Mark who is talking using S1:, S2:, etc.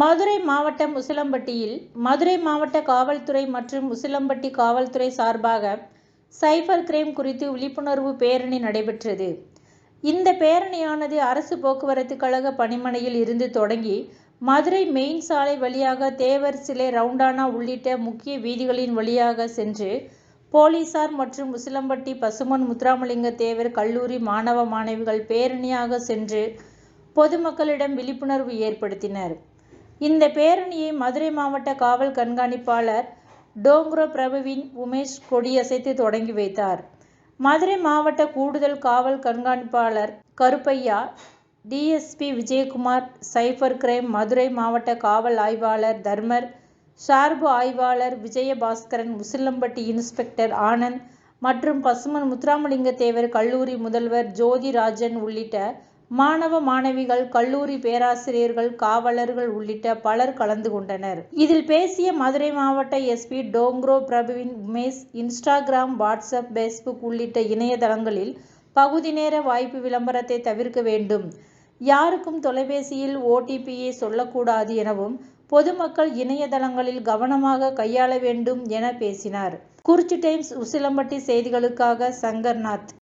S1: மதுரை மாவட்டம் உசிலம்பட்டியில் மதுரை மாவட்ட காவல்துறை மற்றும் உசிலம்பட்டி காவல்துறை சார்பாக சைபர் கிரைம் குறித்து விழிப்புணர்வு பேரணி நடைபெற்றது. இந்த பேரணியானது அரசு போக்குவரத்து கழக பணிமனையில் இருந்து தொடங்கி மதுரை மெயின் சாலை வழியாக தேவர் சிலை ரவுண்டானா உள்ளிட்ட முக்கிய வீதிகளின் வழியாக சென்று போலீசார் மற்றும் உசிலம்பட்டி பசுமன் முத்துராமலிங்க தேவர் கல்லூரி மாணவ மாணவிகள் பேரணியாக சென்று பொதுமக்களிடம் விழிப்புணர்வு ஏற்படுத்தினர். இந்த பேரணியை மதுரை மாவட்ட காவல் கண்காணிப்பாளர் டோங்ரோ பிரபுவின் உமேஷ் கொடியசைத்து தொடங்கி வைத்தார். மதுரை மாவட்ட கூடுதல் காவல் கண்காணிப்பாளர் Karuppaiya DSP Vijayakumar cyber crime Madurai மாவட்ட காவல் ஆய்வாளர் தர்மர் சார்பு ஆய்வாளர் விஜயபாஸ்கரன் உசிலம்பட்டி இன்ஸ்பெக்டர் ஆனந்த் மற்றும் பசுமன் முத்துராமலிங்க தேவர் கல்லூரி முதல்வர் ஜோதிராஜன் உள்ளிட்ட மாணவ மாணவிகள் கல்லூரி பேராசிரியர்கள் காவலர்கள் உள்ளிட்ட பலர் கலந்து கொண்டனர். இதில் பேசிய மதுரை மாவட்ட எஸ்பி டோங்ரோ பிரபுவின் உமேஷ் இன்ஸ்டாகிராம் வாட்ஸ்அப் பேஸ்புக் உள்ளிட்ட இணையதளங்களில் பகுதி நேர வாய்ப்பு விளம்பரத்தை தவிர்க்க வேண்டும். யாருக்கும் தொலைபேசியில் ஓடிபியை சொல்லக்கூடாது எனவும் பொதுமக்கள் இணையதளங்களில் கவனமாக கையாள வேண்டும் என பேசினார். குறிச்சி டைம்ஸ் உசிலம்பட்டி செய்திகளுக்காக சங்கர்நாத்